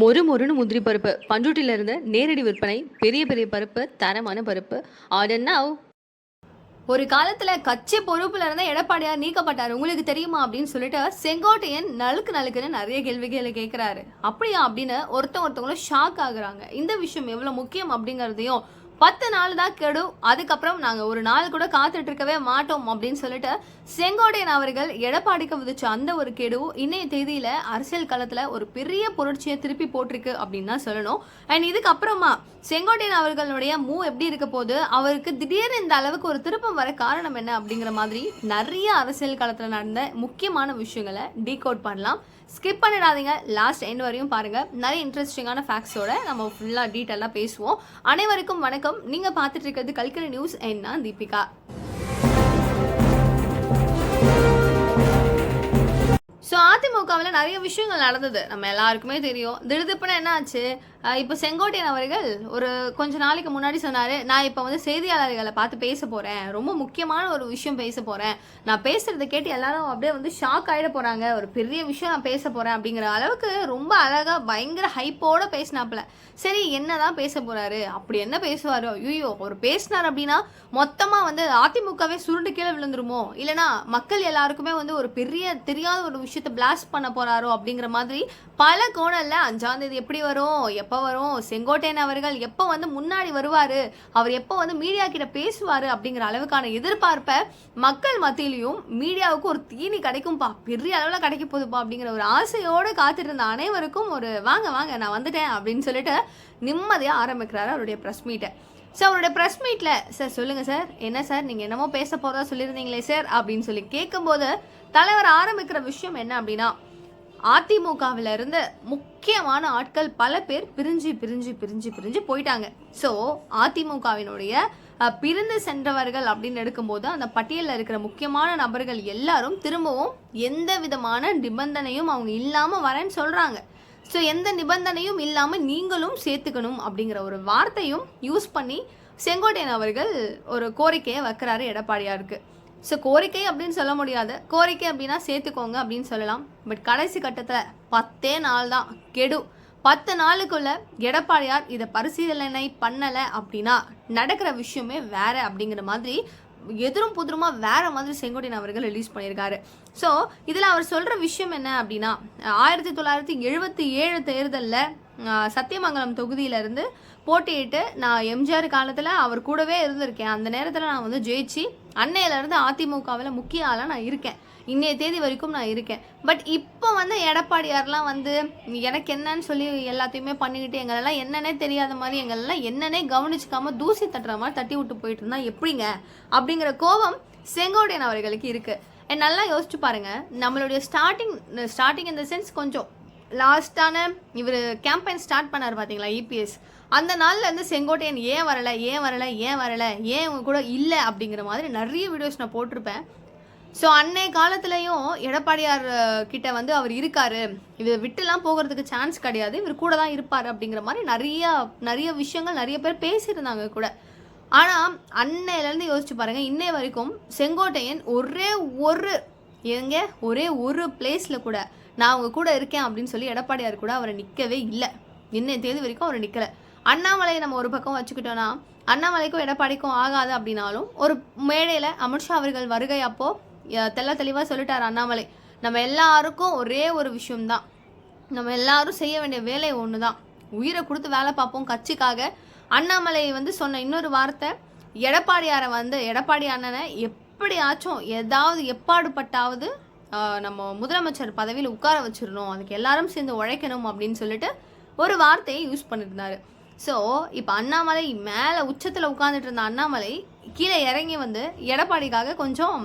மொறு மொறுன்னு முந்திரி பருப்பு. பண்ருட்டிலிருந்து நேரடி விற்பனை பெரிய பெரிய பருப்பு தரமான பருப்பு. Order now. ஒரு காலத்துல கட்சி பொறுப்புல இருந்த எடப்பாடியார் நீக்கப்பட்டார். உங்களுக்கு தெரியுமா அப்படின்னு சொல்லிட்டு செங்கோட்டையன் நலுக்கு நலுக்குன்னு நிறைய கேள்விகளை கேட்கிறாரு அப்படியா அப்படின்னு ஒருத்தவங்க ஒருத்தவங்களும் ஷாக் ஆகுறாங்க. இந்த விஷயம் எவ்வளவு முக்கியம் அப்படிங்கறதையும் பத்து நாள் தான் கெடு அதுக்கப்புறம் நாங்கள் ஒரு நாள் கூட காத்துட்டு இருக்கவே மாட்டோம் அப்படின்னு சொல்லிட்டு செங்கோடையன் அவர்கள் எடப்பாடிக்கு விதிச்ச அந்த ஒரு கெடு இன்னைய தேதியில் அரசியல் களத்தில் ஒரு பெரிய புரட்சியை திருப்பி போட்டிருக்கு அப்படின்னு தான் சொல்லணும். அண்ட் இதுக்கப்புறமா செங்கோட்டையன் அவர்களுடைய மூ எப்படி இருக்க போது அவருக்கு திடீர்னு இந்த அளவுக்கு ஒரு திருப்பம் வர காரணம் என்ன அப்படிங்கிற மாதிரி நிறைய அரசியல் களத்தில் நடந்த முக்கியமான விஷயங்களை டீகோட் பண்ணலாம். ஸ்கிப் பண்ணிடாதீங்க. லாஸ்ட் எண்ட் வரையும் பாருங்க. நிறைய இன்ட்ரெஸ்டிங்கான ஃபேக்ட்ஸோட நம்ம ஃபுல்லாக டீட்டெயிலாக பேசுவோம். அனைவருக்கும் வணக்கம். நீங்கள் பார்த்துட்டு இருக்கிறது கல்கரை நியூஸ். என் நான் தீபிகா. ஸோ அதிமுகவில் நிறைய விஷயங்கள் நடந்தது. நம்ம எல்லாருக்குமே தெரியும். திடுதிப்புனா என்ன ஆச்சு? இப்போ செங்கோட்டையன் அவர்கள் ஒரு கொஞ்ச நாளைக்கு முன்னாடி சொன்னார் நான் இப்போ வந்து செய்தியாளர்களை பார்த்து பேச போகிறேன் ரொம்ப முக்கியமான ஒரு விஷயம் பேச போகிறேன் நான் பேசுகிறத கேட்டு எல்லாரும் அப்படியே வந்து ஷாக் ஆகிட போகிறாங்க ஒரு பெரிய விஷயம் நான் பேச போகிறேன் அப்படிங்கிற அளவுக்கு ரொம்ப அழகாக பயங்கர ஹைப்போட பேசினாப்புல. சரி என்னதான் பேச போகிறாரு அப்படி என்ன பேசுவார்? ஐயோ ஒரு பேசினார் அப்படின்னா மொத்தமாக வந்து அதிமுகவே சுருண்டு கீழே விழுந்துருமோ? இல்லைனா மக்கள் எல்லாருக்குமே வந்து ஒரு பெரிய தெரியாத ஒரு விஷயம் விஷயத்தை பிளாஸ்ட் பண்ண போகிறாரோ அப்படிங்கிற மாதிரி பல கோணல்ல அஞ்சாம் தேதி எப்படி வரும் எப்போ வரும் செங்கோட்டையன் அவர்கள் எப்போ வந்து முன்னாடி வருவார் அவர் எப்போ வந்து மீடியா கிட்ட பேசுவார் அப்படிங்கிற அளவுக்கான எதிர்பார்ப்பை மக்கள் மத்தியிலையும் மீடியாவுக்கு ஒரு தீனி கிடைக்கும்பா பெரிய அளவில் கிடைக்க போகுதுப்பா அப்படிங்கிற ஒரு ஆசையோடு காத்துட்டு இருந்த அனைவருக்கும் ஒரு வாங்க வாங்க நான் வந்துட்டேன் அப்படின்னு சொல்லிட்டு நிம்மதியாக ஆரம்பிக்கிறாரு அவருடைய ப்ரெஸ் மீட்டை ஸோ அவரோட ப்ரெஸ் மீட்டில் சார் சொல்லுங்கள் சார் என்ன சார் நீங்கள் என்னமோ பேச போகிறதா சொல்லியிருந்தீங்களே சார் அப்படின்னு சொல்லி கேட்கும்போது தலைவர் ஆரம்பிக்கிற விஷயம் என்ன அப்படின்னா அதிமுகவில் இருந்து முக்கியமான ஆட்கள் பல பேர் பிரிஞ்சு பிரிஞ்சு பிரிஞ்சு பிரிஞ்சு போயிட்டாங்க. ஸோ அதிமுகவினுடைய பிரிந்து சென்றவர்கள் அப்படின்னு எடுக்கும்போது அந்த பட்டியலில் இருக்கிற முக்கியமான நபர்கள் எல்லாரும் திரும்பவும் எந்த விதமான நிபந்தனையும் அவங்க இல்லாமல் வரேன்னு சொல்கிறாங்க ஸோ எந்த நிபந்தனையும் இல்லாமல் நீங்களும் சேர்த்துக்கணும் அப்படிங்கிற ஒரு வார்த்தையும் யூஸ் பண்ணி செங்கோட்டையன் அவர்கள் ஒரு கோரிக்கையை வைக்கிறாரு எடப்பாடியாருக்கு. ஸோ கோரிக்கை அப்படின்னு சொல்ல முடியாது. கோரிக்கை அப்படின்னா சேர்த்துக்கோங்க அப்படின்னு சொல்லலாம். பட் கடைசி கட்டத்தில் பத்தே நாள் தான் கெடு. பத்து நாளுக்குள்ள எடப்பாடியார் இதை பரிசீலனை பண்ணலை அப்படின்னா நடக்கிற விஷயமே வேற அப்படிங்கிற மாதிரி எதிரும் புதிருமா வேற மாதிரி செங்கோட்டையன் அவர்கள் ரிலீஸ் பண்ணியிருக்காரு. ஸோ இதில் அவர் சொல்கிற விஷயம் என்ன அப்படின்னா ஆயிரத்தி தொள்ளாயிரத்தி எழுபத்தி ஏழு தேர்தலில் சத்தியமங்கலம் தொகுதியிலேருந்து போட்டியிட்டு நான் எம்ஜிஆர் காலத்தில் அவர் கூடவே இருந்திருக்கேன். அந்த நேரத்தில் நான் வந்து ஜெயிச்சு அன்னையிலேருந்து அதிமுகவில் முக்கிய ஆளாக நான் இருக்கேன். இன்றைய தேதி வரைக்கும் நான் இருக்கேன். பட் இப்போ வந்து எடப்பாடியார்லாம் வந்து எனக்கு என்னன்னு சொல்லி எல்லாத்தையுமே பண்ணிக்கிட்டு எங்களெல்லாம் என்னன்னே தெரியாத மாதிரி எங்களெல்லாம் என்னன்னே கவனிச்சிக்காமல் தூசி தட்டுற மாதிரி தட்டி விட்டு போயிட்டு இருந்தா எப்படிங்க? அப்படிங்கிற கோபம் செங்கோட்டையன் அவர்களுக்கு இருக்குது நல்லா யோசிச்சு பாருங்கள் நம்மளுடைய ஸ்டார்டிங் ஸ்டார்டிங் இந்த சென்ஸ் கொஞ்சம் லாஸ்ட்டான இவர் கேம்பெயின் ஸ்டார்ட் பண்ணார் பார்த்தீங்களா இபிஎஸ் அந்த நாள்லேருந்து செங்கோட்டையன் ஏன் வரலை ஏன் வரலை ஏன் வரலை ஏன் உங்க கூட இல்லை அப்படிங்கிற மாதிரி நிறைய வீடியோஸ் நான் போட்டிருப்பேன். ஸோ அன்னைய காலத்துலேயும் எடப்பாடியார் கிட்ட வந்து அவர் இருக்கார். இவர் விட்டுலாம் போகிறதுக்கு சான்ஸ் கிடையாது. இவர் கூட தான் இருப்பார் அப்படிங்கிற மாதிரி நிறைய நிறைய விஷயங்கள் நிறைய பேர் பேசியிருந்தாங்க கூட. ஆனால் அன்னையிலேருந்து யோசிச்சு பாருங்கள் இன்னை வரைக்கும் செங்கோட்டையன் ஒரே ஒரு எங்க ஒரே ஒரு பிளேஸில் கூட நான் அவங்க கூட இருக்கேன் அப்படின்னு சொல்லி எடப்பாடியார் கூட அவரை நிற்கவே இல்லை. இன்னைய தேதி வரைக்கும் அவரை நிற்கலை அண்ணாமலையை நம்ம ஒரு பக்கம் வச்சுக்கிட்டோன்னா அண்ணாமலைக்கும் எடப்பாடிக்கும் ஆகாது அப்படின்னாலும் ஒரு மேடையில் அமித்ஷா அவர்கள் வருகை அப்போது தெல்ல தெள்ள தெளிவாக சொல்லிட்டார் அண்ணாமலை. நம்ம எல்லாருக்கும் ஒரே ஒரு விஷயம்தான். நம்ம எல்லாரும் செய்ய வேண்டிய வேலை ஒன்று தான் உயிரை கொடுத்து வேலை பார்ப்போம் கட்சிக்காக. அண்ணாமலை வந்து சொன்ன இன்னொரு வார்த்தை எடப்பாடியாரை வந்து எடப்பாடி அண்ணனை எப்படியாச்சும் ஏதாவது எப்பாடுபட்டாவது நம்ம முதலமைச்சர் பதவியில் உட்கார வச்சிடணும். அதுக்கு எல்லாரும் சேர்ந்து உழைக்கணும் அப்படின்னு சொல்லிட்டு ஒரு வார்த்தையை யூஸ் பண்ணியிருந்தார். ஸோ இப்போ அண்ணாமலை மேலே உச்சத்தில் உட்காந்துட்டு இருந்த அண்ணாமலை கீழே இறங்கி வந்து எடப்பாடிக்காக கொஞ்சம்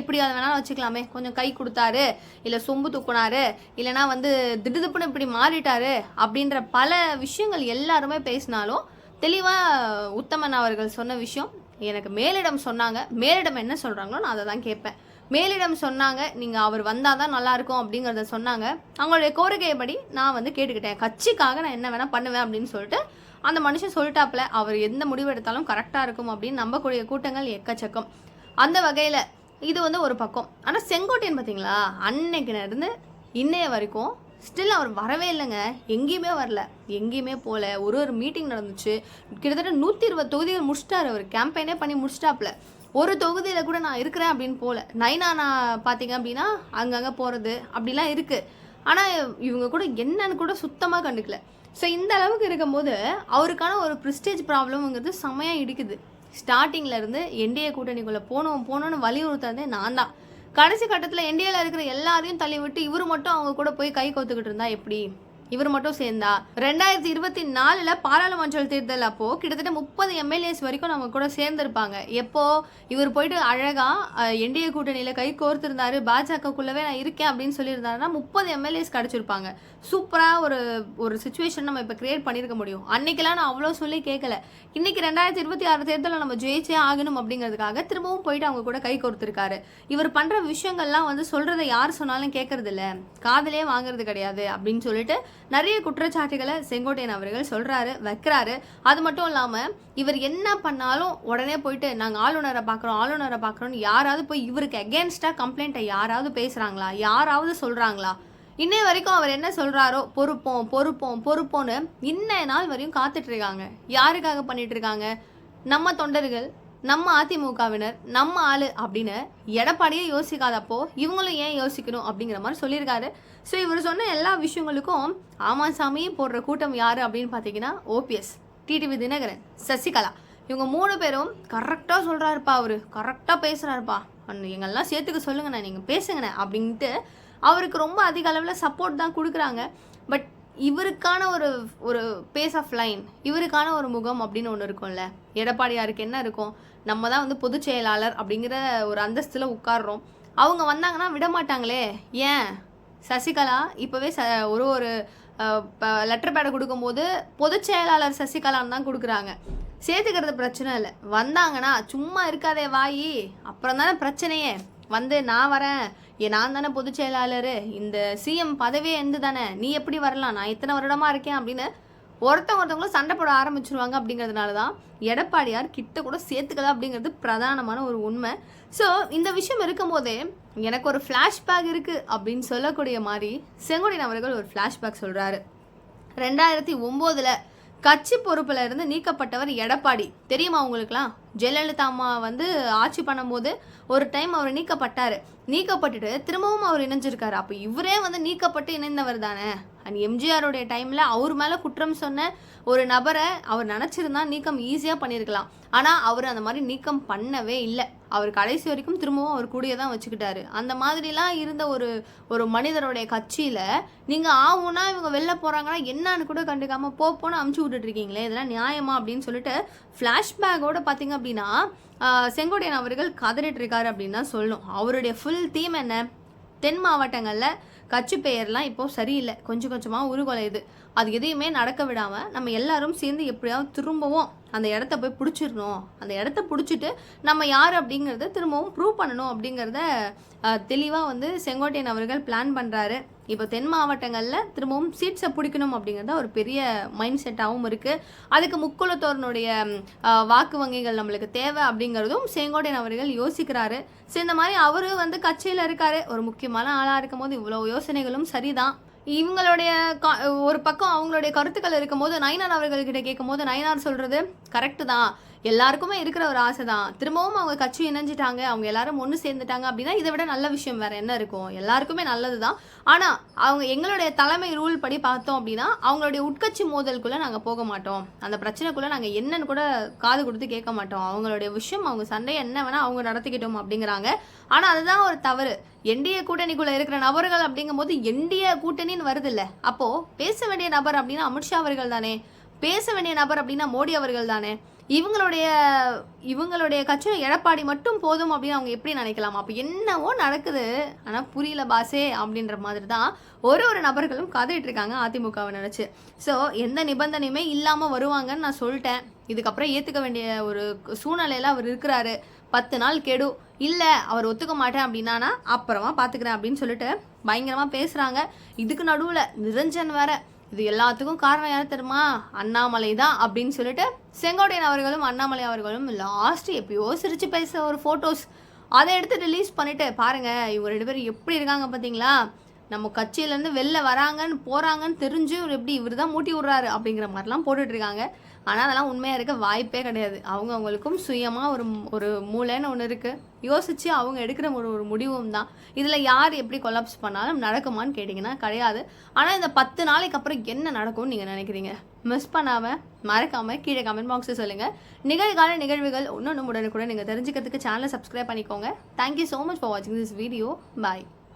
எப்படி அதை வேணாலும் வச்சுக்கலாமே. கொஞ்சம் கை கொடுத்தாரு இல்லை சொம்பு தூக்குனாரு இல்லைனா வந்து திடுதுப்புன்னு இப்படி மாறிட்டாரு அப்படின்ற பல விஷயங்கள் எல்லாருமே பேசினாலும் தெளிவாக உத்தமன் அவர்கள் சொன்ன விஷயம் எனக்கு மேலிடம் சொன்னாங்க. மேலிடம் என்ன சொல்கிறாங்களோ நான் அதை தான் கேட்பேன். மேலிடம் சொன்னாங்க நீங்கள் அவர் வந்தால் தான் நல்லாயிருக்கும் அப்படிங்கிறத சொன்னாங்க. அவங்களுடைய கோரிக்கைப்படி நான் வந்து கேட்டுக்கிட்டேன். கட்சிக்காக நான் என்ன வேணால் பண்ணுவேன் அப்படின்னு சொல்லிட்டு அந்த மனுஷன் சொல்லிட்டாப்புல அவர் எந்த முடிவு எடுத்தாலும் கரெக்டாக இருக்கும் அப்படின்னு நம்பக்கூடிய கூட்டங்கள் எக்கச்சக்கம். அந்த வகையில் இது வந்து ஒரு பக்கம். ஆனால் செங்கோட்டையன் பார்த்தீங்களா அன்னைக்கு நடந்து இன்னைய வரைக்கும் ஸ்டில் அவர் வரவே இல்லைங்க. எங்கேயுமே வரல. எங்கேயுமே போகல ஒரு ஒரு மீட்டிங் நடந்துச்சு. கிட்டத்தட்ட நூற்றி இருபது தொகுதிகள் முடிச்சிட்டாரு அவர். கேம்பெயினே பண்ணி முடிச்சிட்டாப்ல ஒரு தொகுதியில் கூட நான் இருக்கிறேன் அப்படின்னு போகல நைனா நான் பார்த்தீங்க அப்படின்னா அங்கங்கே போகிறது அப்படிலாம் இருக்குது ஆனால் இவங்க கூட என்னன்னு கூட சுத்தமாக கண்டுக்கல. ஸோ இந்த அளவுக்கு இருக்கும்போது அவருக்கான ஒரு ப்ரிஸ்டேஜ் ப்ராப்ளம்ங்கிறது செமையாக இடிக்குது. ஸ்டார்டிங்லேருந்து என்டிஏ கூட்டணிக்குள்ளே போகணும் போகணும்னு வலியுறுத்ததே நான் தான். கடைசி கட்டத்தில் என்டிஏல இருக்கிற எல்லாரையும் தள்ளி விட்டு இவர் மட்டும் அவங்க கூட போய் கை கோத்துக்கிட்டு இருந்தா எப்படி? இவர் மட்டும் சேர்ந்தா. ரெண்டாயிரத்தி இருபத்தி நாலுல பாராளுமன்ற தேர்தல் அப்போ கிட்டத்தட்ட முப்பது எம்எல்ஏஸ் வரைக்கும் நம்ம கூட சேர்ந்திருப்பாங்க. எப்போ? இவர் போயிட்டு அழகா என்டிஏ கூட்டணியில கை கோர்த்திருந்தாரு. பாஜகக்குள்ளவே நான் இருக்கேன் அப்படின்னு சொல்லியிருந்தாருன்னா முப்பது எம்எல்ஏஸ் கிடைச்சிருப்பாங்க. சூப்பரா ஒரு ஒரு சுச்சுவேஷன் நம்ம இப்போ கிரியேட் பண்ணியிருக்க முடியும். அன்னைக்கெல்லாம் நான் அவ்வளோ சொல்லி கேட்கல இன்னைக்கு ரெண்டாயிரத்தி இருபத்தி ஆறு தேர்தலில் நம்ம ஜெயிச்சே ஆகணும் அப்படிங்கிறதுக்காக திரும்பவும் போயிட்டு அவங்க கூட கை கோர்த்திருக்காரு. இவர் பண்ற விஷயங்கள்லாம் வந்து சொல்றதை யார் சொன்னாலும் கேட்கறது இல்லை காதலே வாங்குறது கிடையாது அப்படின்னு சொல்லிட்டு நிறைய குற்றச்சாட்டுகளை செங்கோட்டையன் அவர்கள் சொல்கிறாரு வைக்கிறாரு. அது மட்டும் இல்லாமல் இவர் என்ன பண்ணாலும் உடனே போயிட்டு நாங்கள் ஆளுநரை பார்க்குறோம் ஆளுநரை பார்க்குறோம்னு யாராவது போய் இவருக்கு அகேன்ஸ்டா கம்ப்ளைண்ட்டை யாராவது பேசுகிறாங்களா யாராவது சொல்கிறாங்களா இன்னை வரைக்கும் அவர் என்ன சொல்றாரோ பொறுப்போம் பொறுப்போம் பொறுப்போன்னு இன்ன நாள் வரையும் காத்துட்டு இருக்காங்க. யாருக்காக பண்ணிட்டு இருக்காங்க? நம்ம தொண்டர்கள் நம்ம அதிமுகவினர் நம்ம ஆளு அப்படின்னு எடப்பாடியே யோசிக்காதப்போ இவங்களும் ஏன் யோசிக்கணும் அப்படிங்கிற மாதிரி சொல்லியிருக்காரு. ஸோ இவர் சொன்ன எல்லா விஷயங்களுக்கும் ஆமா சாமி போடுற கூட்டம் யார் அப்படின்னு பார்த்தீங்கன்னா ஓபிஎஸ் டிடிவி தினகரன் சசிகலா. இவங்க மூணு பேரும் கரெக்டாக சொல்கிறாருப்பா அவர். கரெக்டாக பேசுகிறாருப்பா எங்கெல்லாம் சேர்த்துக்க சொல்லுங்கண்ணே நீங்கள் பேசுங்கண்ணே அப்படின்ட்டு அவருக்கு ரொம்ப அதிக அளவில் சப்போர்ட் தான் கொடுக்குறாங்க. பட் இவருக்கான ஒரு ஒரு பேஸ் ஆஃப் லைன் இவருக்கான ஒரு முகம் அப்படின்னு ஒன்று இருக்கும்ல. எடப்பாடியாருக்கு என்ன இருக்கும்? நம்ம தான் வந்து பொதுச் செயலாளர் அப்படிங்கிற ஒரு அந்தஸ்தில் உட்கார்றோம். அவங்க வந்தாங்கன்னா விட மாட்டாங்களே. ஏன்? சசிகலா இப்போவே ச ஒரு ஒரு லெட்டர் பேடை கொடுக்கும்போது பொதுச் செயலாளர் சசிகலான்னு தான் கொடுக்குறாங்க. சேர்த்துக்கிறது பிரச்சனை இல்லை. வந்தாங்கன்னா சும்மா இருக்காதே வாயி. அப்புறம் தானே பிரச்சனையே. வந்து நான் வரேன். நான் தானே பொதுச் செயலாளர். இந்த சிஎம் பதவியே எந்து தானே. நீ எப்படி வரலாம்? நான் இத்தனை வருடமா இருக்கேன் அப்படின்னு ஒருத்தவங்க ஒருத்தவங்களும் சண்டை போட ஆரம்பிச்சிருவாங்க அப்படிங்கிறதுனால தான் எடப்பாடியார் கிட்ட கூட சேர்த்துக்கல அப்படிங்கிறது பிரதானமான ஒரு உண்மை. ஸோ இந்த விஷயம் இருக்கும்போதே எனக்கு ஒரு ஃப்ளாஷ்பேக் இருக்குது அப்படின்னு சொல்லக்கூடிய மாதிரி செங்கோடின் அவர்கள் ஒரு ஃப்ளாஷ்பேக் சொல்கிறாரு ரெண்டாயிரத்தி ஒம்போதில் கட்சி பொறுப்பில் இருந்து நீக்கப்பட்டவர் எடப்பாடி. தெரியுமா உங்களுக்குலாம் ஜெயலலிதா அம்மா வந்து ஆட்சி பண்ணும்போது ஒரு டைம் அவர் நீக்கப்பட்டார். நீக்கப்பட்டுட்டு திரும்பவும் அவர் இணைஞ்சிருக்காரு. அப்போ இவரே வந்து நீக்கப்பட்டு இணைந்தவர் தானே? அண்ட் எம்ஜிஆருடைய டைமில் அவர் மேலே குற்றம் சொன்ன ஒரு நபரை அவர் நினச்சிருந்தா நீக்கம் ஈஸியாக பண்ணியிருக்கலாம் ஆனால் அவர் அந்த மாதிரி நீக்கம் பண்ணவே இல்லை. அவர் கடைசி வரைக்கும் திரும்பவும் அவர் கூடயே தான் வச்சுக்கிட்டாரு. அந்த மாதிரிலாம் இருந்த ஒரு ஒரு மனிதருடைய கட்சியில் நீங்கள் ஆகும்னா இவங்க வெளில போகிறாங்கன்னா என்னான்னு கூட கண்டுக்காமல் போப்போன்னு அமுச்சு விட்டுட்டு இருக்கீங்களே இதெல்லாம் நியாயமா அப்படின்னு சொல்லிட்டு ஃப்ளாஷ்பேக்கோடு பார்த்தீங்க அப்படின்னா ஆஹ், செங்கோட்டையன் அவர்கள் கதறிட்டு இருக்காரு அப்படின்னு தான் சொல்லணும். அவருடைய ஃபுல் தீம் என்ன? தென் மாவட்டங்களில் கட்சி பெயர்லாம் இப்போ சரியில்லை. கொஞ்சம் கொஞ்சமாக உருகுலையுது. அது எதையுமே நடக்க விடாமல் நம்ம எல்லாரும் சேர்ந்து எப்படியாவது திரும்பவும் அந்த இடத்த போய் பிடிச்சிடணும். அந்த இடத்த பிடிச்சிட்டு நம்ம யார் அப்படிங்கிறத திரும்பவும் ப்ரூவ் பண்ணணும் அப்படிங்கிறத தெளிவாக வந்து செங்கோட்டையன் அவர்கள் பிளான் பண்ணுறாரு இப்போ தென் மாவட்டங்களில் திரும்பவும் சீட்ஸை பிடிக்கணும் அப்படிங்கிறது ஒரு பெரிய மைண்ட் செட்டாகவும் இருக்குது அதுக்கு முக்குளத்தோரனுடைய வாக்கு வங்கிகள் நம்மளுக்கு தேவை அப்படிங்கிறதும் செங்கோட்டையன் அவர்கள் யோசிக்கிறாரு. ஸோ இந்த மாதிரி அவரும் வந்து கட்சியில் இருக்காரு. ஒரு முக்கியமான ஆளாக இருக்கும் போது இவ்வளோ யோசனைகளும் சரிதான். இவங்களுடைய ஒரு பக்கம் அவங்களுடைய கருத்துக்கள் இருக்கும்போது நயனார் அவர்கள்கிட்ட கேட்கும்போது நயனார் சொல்கிறது கரெக்டு தான். எல்லாருக்குமே இருக்கிற ஒரு ஆசை தான் திரும்பவும் அவங்க கட்சி இணைஞ்சிட்டாங்க அவங்க எல்லாரும் ஒன்று சேர்ந்துட்டாங்க அப்படின்னா இதை விட நல்ல விஷயம் வேறு என்ன இருக்கும்? எல்லாருக்குமே நல்லது தான் ஆனால் அவங்க எங்களுடைய தலைமை ரூல் படி பார்த்தோம் அப்படின்னா அவங்களுடைய உட்கட்சி மோதலுக்குள்ளே நாங்கள் போக மாட்டோம். அந்த பிரச்சனைக்குள்ளே நாங்கள் என்னன்னு கூட காது கொடுத்து கேட்க மாட்டோம். அவங்களுடைய விஷயம் அவங்க சண்டை என்ன வேணால் அவங்க நடத்திக்கிட்டோம் அப்படிங்கிறாங்க. ஆனால் அதுதான் ஒரு தவறு. என்டிஏ கூட்டணிக்குள்ள இருக்கிற நபர்கள் அப்படிங்கும்போது என்டிஏ கூட்டணின்னு வருதில்ல. அப்போது அப்போ பேச வேண்டிய நபர் அப்படின்னா அமித்ஷா அவர்கள் தானே. பேச வேண்டிய நபர் அப்படின்னா மோடி அவர்கள் தானே. இவங்களுடைய இவங்களுடைய கட்சியில் எடப்பாடி மட்டும் போதும் அப்படின்னு அவங்க எப்படி நினைக்கலாம்? அப்போ என்னவோ நடக்குது. ஆனால் புரியல பாசே அப்படின்ற மாதிரி தான் ஒரு ஒரு நபர்களும் கதையிட்டு இருக்காங்க அதிமுகவை நினச்சி. ஸோ எந்த நிபந்தனையுமே இல்லாமல் வருவாங்கன்னு நான் சொல்லிட்டேன். இதுக்கப்புறம் ஏற்றுக்க வேண்டிய ஒரு சூழ்நிலையில் அவர் இருக்கிறாரு. பத்து நாள் கெடு. இல்லை அவர் ஒத்துக்க மாட்டேன் அப்படின்னானா அப்புறமா பார்த்துக்கிறேன் அப்படின்னு சொல்லிட்டு பயங்கரமாக பேசுகிறாங்க இதுக்கு நடுவில் நிரஞ்சன் வேற. இது எல்லாத்துக்கும் காரணம் யார் தெரியுமா? அண்ணாமலை தான் அப்படின்னு சொல்லிட்டு செங்கோட்டையன் அவர்களும் அண்ணாமலை அவர்களும் லாஸ்ட் எப்பயோ சிரிச்சு பேச ஒரு ஃபோட்டோஸ் அதை எடுத்து ரிலீஸ் பண்ணிவிட்டு பாருங்கள் இவங்க ரெண்டு பேரும் எப்படி இருக்காங்க பார்த்தீங்களா நம்ம கட்சியிலேருந்து வெளில வராங்கன்னு போகிறாங்கன்னு தெரிஞ்சு இவர் எப்படி இவர் தான் மூட்டி விட்றாரு அப்படிங்கிற மாதிரிலாம் போட்டுட்ருக்காங்க ஆனால் அதெல்லாம் உண்மையாக இருக்க வாய்ப்பே கிடையாது. அவங்க அவங்களுக்கும் சுயமாக ஒரு ஒரு மூளைன்னு ஒன்று இருக்குது யோசித்து அவங்க எடுக்கிற ஒரு ஒரு முடிவும் தான் இதில் யார் எப்படி கொலாப்ஸ் பண்ணாலும் நடக்குமான்னு கேட்டிங்கன்னா கிடையாது. ஆனால் இந்த பத்து நாளைக்கு அப்புறம் என்ன நடக்கும்னு நீங்கள் நினைக்கிறீங்க? மிஸ் பண்ணாமல் மறக்காமல் கீழே கமெண்ட் பாக்ஸில் சொல்லுங்கள் நிகழ்கால நிகழ்வுகள் ஒன்று ஒன்று உடனுக்குடன் நீங்கள் தெரிஞ்சுக்கிறதுக்கு சேனலை சப்ஸ்கிரைப் பண்ணிக்கோங்க. Thank you so much for வாட்சிங் திஸ் வீடியோ பாய்